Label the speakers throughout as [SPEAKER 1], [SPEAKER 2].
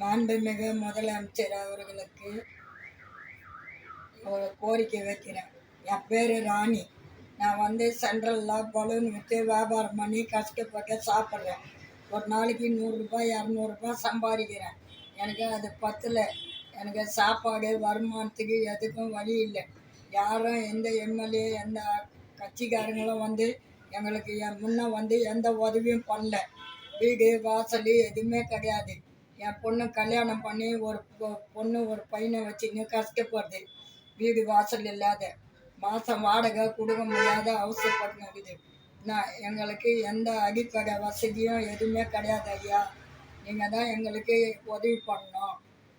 [SPEAKER 1] மாண்புமிகு முதலமைச்சர் அவர்களுக்கு ஒரு கோரிக்கை வைக்கிறேன். என் பேர் ராணி. நான் வந்து சென்ட்ரலில் பலூன் விற்று வியாபாரம் பண்ணி கஷ்டப்பட்டு சாப்பிட்றேன். ஒரு நாளைக்கு நூறுரூபா இரநூறுபா சம்பாதிக்கிறேன். எனக்கு அது பத்தில். எனக்கு சாப்பாடு வருமானத்துக்கு எதுக்கும் வழி இல்லை. யாரும் எந்த எம்எல்ஏ எந்த கட்சிக்காரங்களும் வந்து எங்களுக்கு என் முன்ன வந்து எந்த உதவியும் பண்ணல. வீடு வாசல் எதுவுமே கிடையாது. என் பொண்ணு கல்யாணம் பண்ணி ஒரு பொ- பொண்ணு ஒரு பையனை வச்சுன்னு கஷ்டப்படுது வீடு வாசல் இல்லாத மாதம் வாடகை கொடுக்க முடியாத அவசரப்பட்டுனுக்குது நான் எங்களுக்கு எந்த அடிப்படை வசதியும் எதுவுமே கிடையாது ஐயா. நீங்கள் தான் எங்களுக்கு உதவி பண்ணணும்.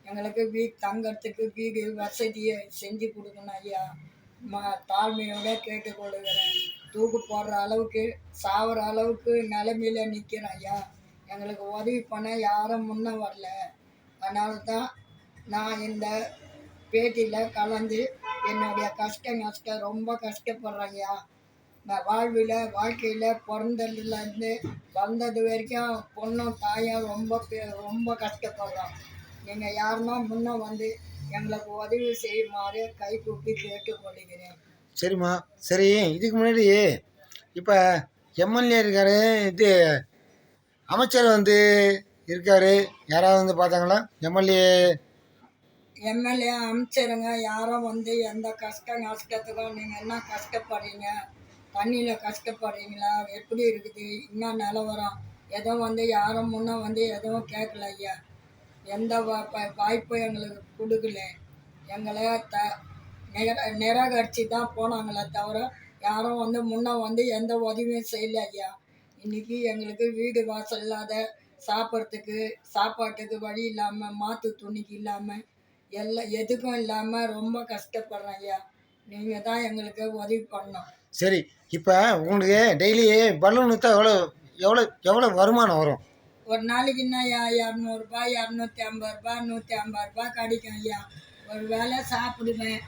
[SPEAKER 1] எங்களுக்கு வீ தங்கிறதுக்கு வீடு வசதியை செஞ்சு கொடுக்கணும் ஐயா. ம தாழ்மையோட கேட்டுக்கொள்ளுகிறேன் தூக்கு போடுற அளவுக்கு சாவுற அளவுக்கு நிலமையில நிற்கிறேன் ஐயா. எங்களுக்கு உதவி பண்ண யாரும் முன்ன வரல. அதனால தான் நான் இந்த பேட்டியில் கலந்து என்னுடைய கஷ்ட நஷ்டம் ரொம்ப கஷ்டப்படுறேங்கய்யா. நான் வாழ்வில் வாழ்க்கையில் பிறந்ததுலேருந்து வந்தது வரைக்கும் பொண்ணும் தாயும் ரொம்ப பே- ரொம்ப கஷ்டப்படுறோம் நீங்கள் யாருன்னா முன்ன வந்து எங்களுக்கு உதவி செய்யுமாறு கை கூப்பி கேட்டுக்கொள்கிறேன்.
[SPEAKER 2] சரிம்மா. சரி இதுக்கு முன்னாடி இப்போ எம்எல்ஏ இருக்காரு இது அமைச்சர் வந்து இருக்காரு. யாராவது வந்து பார்த்தாங்களா? எம்எல்ஏ.
[SPEAKER 1] எம்எல்ஏ அமைச்சருங்க யாரும் வந்து எந்த கஷ்ட நஷ்டத்துக்கும் நீங்கள் என்ன கஷ்டப்படுறீங்க? தண்ணியில் கஷ்டப்படுறீங்களா? எப்படி இருக்குது? என்ன நிலவரம் எதுவும் வந்து யாரும் முன்ன வந்து எதுவும் கேட்கல ஐயா. எந்த வா- வாய்ப்பும் எங்களுக்கு கொடுக்கல. எங்களை த நிர நிராகரித்து தான் போனாங்களே தவிர யாரும் வந்து முன்ன வந்து எந்த உதவியும் செய்யல ஐயா. இன்னைக்கு எங்களுக்கு வீடு வாசல் இல்லாத சாப்பிட்றதுக்கு சாப்பாட்டுக்கு வழி இல்லாமல் மாற்று துணிக்கு இல்லாமல் எல்லாம் எதுக்கும் இல்லாமல் ரொம்ப கஷ்டப்படுறேன் ஐயா. நீங்கள் தான் எங்களுக்கு உதவி பண்ணணும்.
[SPEAKER 2] சரி இப்போ உங்களுக்கு டெய்லி பலூன் விற்றா எவ்வளோ எவ்வளோ எவ்வளோ வருமானம் வரும்?
[SPEAKER 1] ஒரு நாளைக்குன்னா ஐயா? இரநூறுபா இரநூத்தி ஐம்பது ரூபா நூற்றி ஐம்பது ரூபா கிடைக்கும் ஐயா. ஒரு வேளை சாப்பிடுவேன்.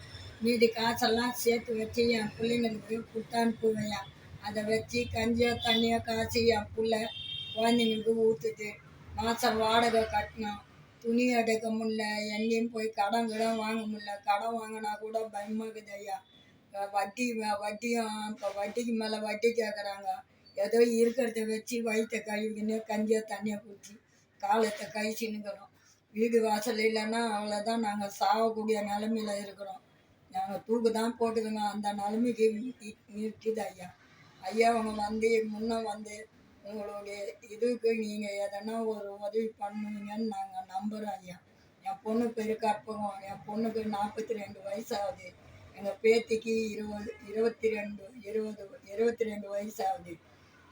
[SPEAKER 1] மீதி காசெல்லாம் சேர்த்து வச்சு என் பிள்ளைங்களுக்கு கொடுத்து அனுப்புவேன் அதை வச்சு கஞ்சியோ தண்ணியோ காய்ச்சி என் புள்ள குழந்தைங்களுக்கு ஊற்றுது மாதம் வாடகை கட்டணும் துணி எடுக்க முடியல எங்கேயும் போய் கடன் கிடம் வாங்க முடியல. கடன் வாங்கினா கூட பயமாக்குது ஐயா. வட்டி வட்டியும் இப்போ வட்டிக்கு மேலே வட்டி கேட்குறாங்க ஏதோ இருக்கிறத வச்சு வயிற்ற கழுவின்னு கஞ்சியை தண்ணியை குடிச்சு காலத்தை கழிச்சுன்னுக்கிறோம். வீடு வாசல் இல்லைன்னா அவ்வளோதான் நாங்கள் சாகக்கூடிய நிலமையில இருக்கிறோம். நாங்கள் தூக்கு தான் போட்டுக்கோங்க அந்த நிலைமைக்கு நிற்குது ஐயா. ஐயா அவங்க வந்து முன்ன வந்து உங்களுடைய இதுக்கு நீங்கள் எதனா ஒரு உதவி பண்ணுவீங்கன்னு நாங்கள் நம்புகிறோம் ஐயா. என் பொண்ணு பேரு கற்பகம். என் பொண்ணுக்கு நாற்பத்தி ரெண்டு வயசாகுது. எங்கள் பேத்திக்கு இருபது இருபத்தி ரெண்டு இருபது இருபத்தி ரெண்டு வயசாகுது.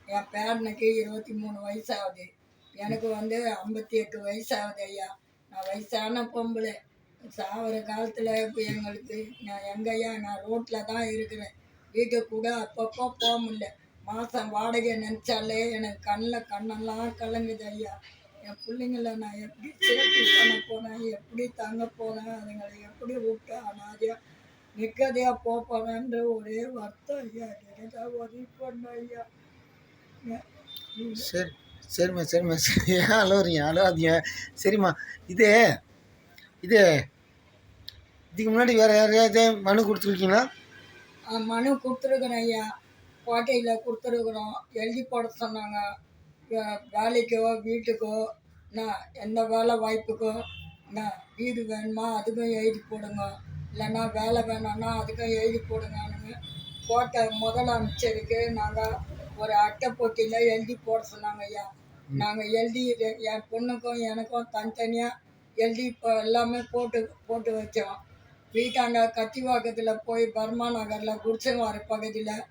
[SPEAKER 1] என் பேரனுக்கு இருபத்தி மூணு வயசாகுது. எனக்கு வந்து ஐம்பத்தி எட்டு வயசாகுது ஐயா. நான் வயசான பொம்பளை. சாவர காலத்தில் எங்களுக்கு நான் எங்கய்யா நான் ரோட்டில் தான் இருக்கிறேன். வீட்டுக்கு கூட அப்பப்போ போக முடியல. மாதம் வாடகை நினச்சாலே எனக்கு கண்ணில் கண்ணெல்லாம் கலங்குது ஐயா. என் பிள்ளைங்கள நான் எப்படி சேர்த்து பண்ண போனேன் எப்படி தங்க போனேன் அதுங்களை எப்படி விட்டு அனாதையாக நிற்கதையாக போக போகிறேன்ற ஒரே வருத்தம் ஐயா. எனக்கு உதவி பண்ண ஐயா.
[SPEAKER 2] சரி சரிம்மா சரிம்மா. சரி ஏன் அழுவுறீங்க? அழுவாதீங்க. சரிம்மா இது இது இதுக்கு முன்னாடி வேறு யாரையாவது மனு கொடுத்துருக்கீங்களா?
[SPEAKER 1] மனு கொடுத்துருக்குறேன் ஐயா. கோட்டையில் கொடுத்துருக்குறோம். எழுதி போட சொன்னாங்க. வேலைக்கோ வீட்டுக்கோ நான் எந்த வேலை வாய்ப்புக்கோ நான் வீடு வேணுமா அதுக்கும் எழுதி போடுங்க. இல்லைன்னா வேலை வேணாம்னா அதுக்கும் எழுதி போடுங்கன்னு கோட்டை முதலமைச்சருக்கு நாங்கள் ஒரு அட்டை போட்டியில் எழுதி போட சொன்னாங்க ஐயா. நாங்கள் எழுதி என் பொண்ணுக்கும் எனக்கும் தனித்தனியாக எழுதி இப்போ எல்லாமே போட்டு போட்டு வச்சோம். வீட்டாண்ட கத்திவாக்கத்தில் போய் பர்மா நகரில் குடிசைவாரி பகுதியில்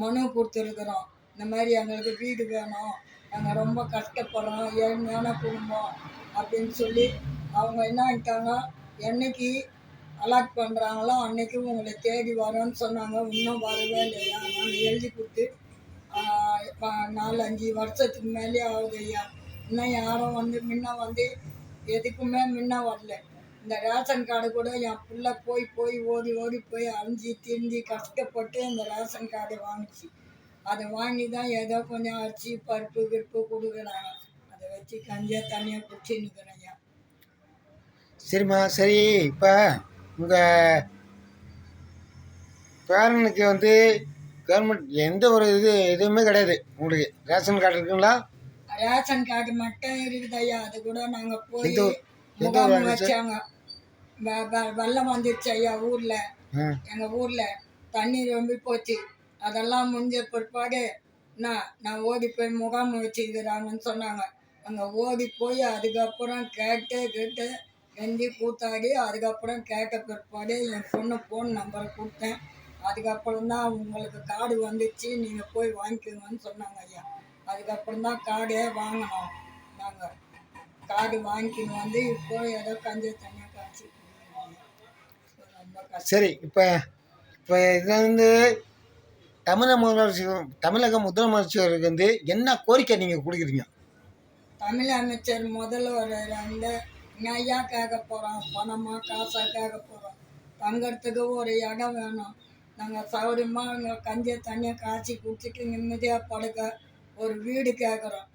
[SPEAKER 1] மனு கொடுத்துருக்குறோம். இந்த மாதிரி எங்களுக்கு வீடு வேணும். நாங்கள் ரொம்ப கஷ்டப்படுறோம். ஏழ்மையான குடும்பம் அப்படின்னு சொல்லி அவங்க என்ன ஆகிட்டாங்க என்னைக்கு அலாட் பண்ணுறாங்களோ அன்னைக்கு உங்களை தேடி வரோன்னு சொன்னாங்க. இன்னும் வரவே இல்லையா? நாங்கள் எழுதி கொடுத்து நாலஞ்சு நாலு அஞ்சு வருஷத்துக்கு மேலே ஆகுது ஐயா. இன்னும் யாரும் வந்து முன்ன வந்து எதுக்குமே முன்ன வரல. இந்த ரேஷன் கார்டு கூட என் பிள்ளை போய் போய் ஓடி ஓடி போய் அலைஞ்சி திரிஞ்சு கஷ்டப்பட்டு இந்த ரேஷன் கார்டு வாங்கிச்சு. அதை வாங்கி தான் ஏதோ கொஞ்சம் அரிசி பருப்பு கிருப்பு கொடுக்குறாங்க. அதை வச்சு கஞ்சியாக தண்ணியாக குடிச்சுன்னுக்கிறேன் ஐயா.
[SPEAKER 2] சரிம்மா சரி இப்போ உங்கள் பேரனுக்கு வந்து கவர்மெண்ட் எந்த ஒரு இது எதுவுமே கிடையாது. உங்களுக்கு ரேஷன் கார்டு இருக்குங்களா?
[SPEAKER 1] ரேஷன் கார்டு மட்டும் இருக்குது ஐயா. அது கூட நாங்கள் போய்
[SPEAKER 2] எந்த?
[SPEAKER 1] வச்சாங்க. வெள்ளம் வந்துருச்சு ஐயா ஊரில்.
[SPEAKER 2] ம்
[SPEAKER 1] எங்கள் ஊரில் தண்ணி ரொம்ப போச்சு. அதெல்லாம் முடிஞ்ச பிற்பாடு நான் நான் ஓடி போய் முகாம் வச்சுக்கிறாங்கன்னு சொன்னாங்க. அங்கே ஓடி போய் அதுக்கப்புறம் கேட்டு கேட்டு கெஞ்சி கூத்தாடி அதுக்கப்புறம் கேட்ட பிற்பாடு என் பொண்ணு ஃபோன் நம்பரை கொடுத்தேன். அதுக்கப்புறம் தான் உங்களுக்கு கார்டு வந்துச்சு நீங்கள் போய் வாங்கிக்கோங்கன்னு சொன்னாங்க ஐயா. அதுக்கப்புறம் தான் கார்டே வாங்கினோம் நாங்கள் கார்டு வாங்கிக்கின்னு வந்து இப்போ ஏதோ கஞ்சி தண்ணியாக காய்ச்சி குடிக்கிறோம் ஐயா. ரொம்ப கஷ்டம்
[SPEAKER 2] சரி இப்போ இப்போ இதில் வந்து தமிழக முதலமைச்சர் தமிழக முதலமைச்சருக்கு வந்து என்ன கோரிக்கை நீங்கள் கொடுக்குறீங்க?
[SPEAKER 1] தமிழ் அமைச்சர் முதல்வர் வந்து ஐயா கேட்க போகிறோம் பணமாக காசாக கேட்க போகிறோம் தங்கறதுக்கு ஒரு இடம் வேணும். நாங்கள் சௌரியமாக இங்கே கஞ்சி தண்ணியை காய்ச்சி குடிச்சிட்டு நிம்மதியாக படுக்க ஒரு வீடு கேட்குறோம்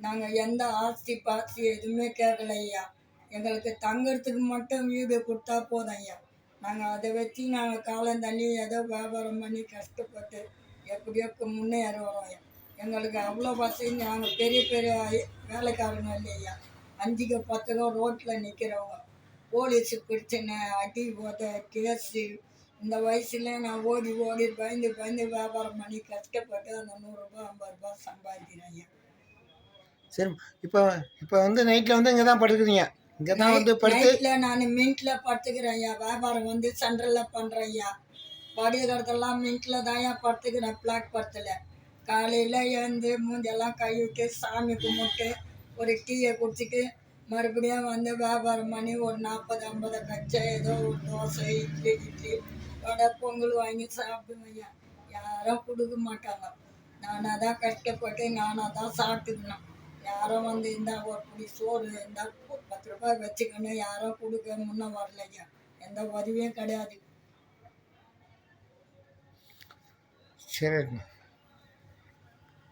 [SPEAKER 1] நாங்கள் எந்த ஆஸ்தி பாஸ்தி எதுவுமே கேட்கல ஐயா எங்களுக்கு தங்கறதுக்கு மட்டும் வீடு கொடுத்தா போதும் ஐயா. நாங்கள் அதை வச்சு நாங்கள் காலம் தள்ளி ஏதோ வியாபாரம் பண்ணி கஷ்டப்பட்டு எப்படியோ முன்னேறி வரோம் எங்களுக்கு அவ்வளோ வசதி. நாங்கள் பெரிய பெரிய வேலைக்காரங்க இல்லையா? அஞ்சுக்கு பத்துக்கோ ரோட்டில் நிற்கிறவங்க போலீஸு பிரச்சனை அடி உத கேஸு. இந்த வயசுல நான் ஓடி ஓடி பயந்து பயந்து வியாபாரம் பண்ணி கஷ்டப்பட்டு அந்த நூறுரூபா ஐம்பது ரூபா சம்பாதிக்கிறேன்
[SPEAKER 2] சரி இப்போ இப்போ வந்து நைட்டில் வந்து இங்கே தான் படுக்கிறீங்க இங்கே தான் வந்து படுத்து
[SPEAKER 1] நான் மின்ட்டில் படுத்துக்கிறேன் ஐயா வியாபாரம் வந்து சென்ட்ரலில் பண்ணுறேன் ஐயா படுக்கிறதெல்லாம் மின்ட்டில் தான் ஐயா படுத்துக்கிறேன். பிளாக் படத்தில். காலையில் எழுந்து மூஞ்செல்லாம் கழுவிட்டு சாமி கும்பிட்டு ஒரு டீயை குடிச்சிட்டு மறுபடியும் வந்து வியாபாரம் பண்ணி ஒரு நாற்பது ஐம்பது கச்சை ஏதோ ஒரு தோசை இட்லி இட்லி வடை பொங்கல் வாங்கி சாப்பிடுவேன் ஐயா யாரும் கொடுக்க மாட்டாங்க. நானாக தான் கஷ்டப்பட்டு நானாக தான் சாப்பிட்டுக்கணும். யாரும் வந்து இந்த ஒரு புடி சோறு இந்த பத்து ரூபாய் வச்சுக்கணும் யாரும் கொடுக்க முன்ன வரலைங்க. எந்த உதவியும் கிடையாது.
[SPEAKER 2] சரி